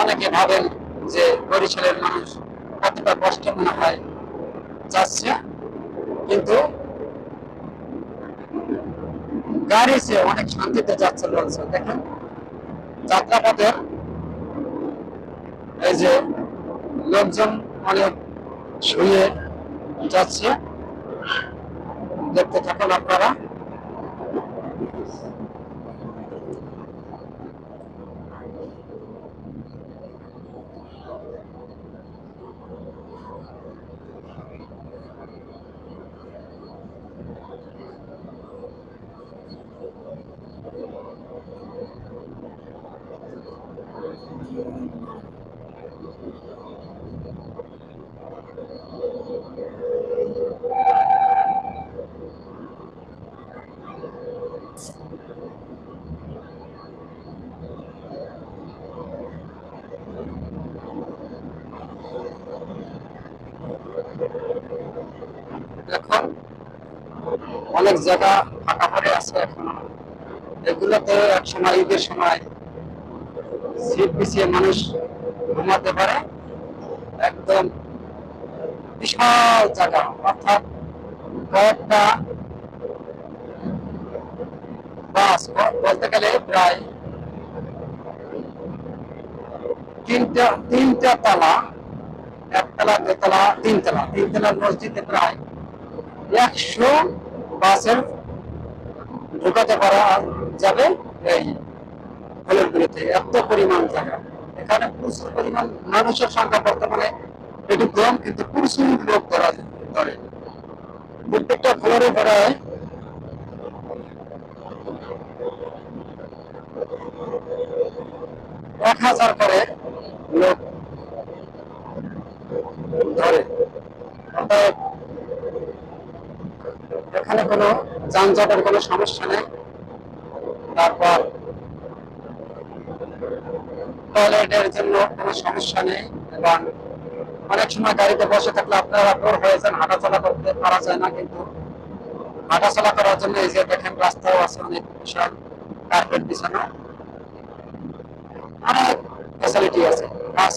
অনেকে ভাবেন যে বরিশালের মানুষ কতটা কষ্ট মনে হয়, যাচ্ছে। কিন্তু গাড়ি সে অনেক শান্তিতে যাচ্ছে বলছে। দেখেন যাত্রাপথের এই যে লোকজন অনেক শুয়ে যাচ্ছে। দেখতে থাকুন আপনারা। এখন অনেক জায়গা ফাঁকা পড়ে আছে এখন। এগুলোতে এক সময় ঈদের সময় সিট পিছিয়ে মানুষ ঘুমাতে পারে। একদম বিশাল জায়গা, অর্থাৎ কয়েকটা বাস বলতে গেলে প্রায় তিনটা তিনটা তালা একতলা, দোতলা, তিনতলা। তিনতলার মসজিদে প্রায় একশো বাসের ঢুকাতে পারা যাবে এই এত পরিমাণ জায়গা। এখানে প্রচুর পরিমাণ মানুষের সংখ্যা বর্তমানে একটু কম, কিন্তু প্রচুর লোক ধরা ধরে। প্রত্যেকটা ফ্লোরে ধরায় এক হাজার করে লোক ধরে। এখানে কোনো যানজটের কোনো সমস্যা নেই। তারপর টয়লেটের জন্য কোনো সমস্যা নেই এবং অনেক সময় গাড়িতে বসে থাকলে আপনারা বোর হয়ে যান, হাঁটাচলা করতে পারা যায় না কিন্তু হাঁটাচলা করার জন্য এই যে দেখেন রাস্তাও আছে অনেক বিশাল কার্পেট বিছানো। অনেক ফ্যাসিলিটি আছে। বাস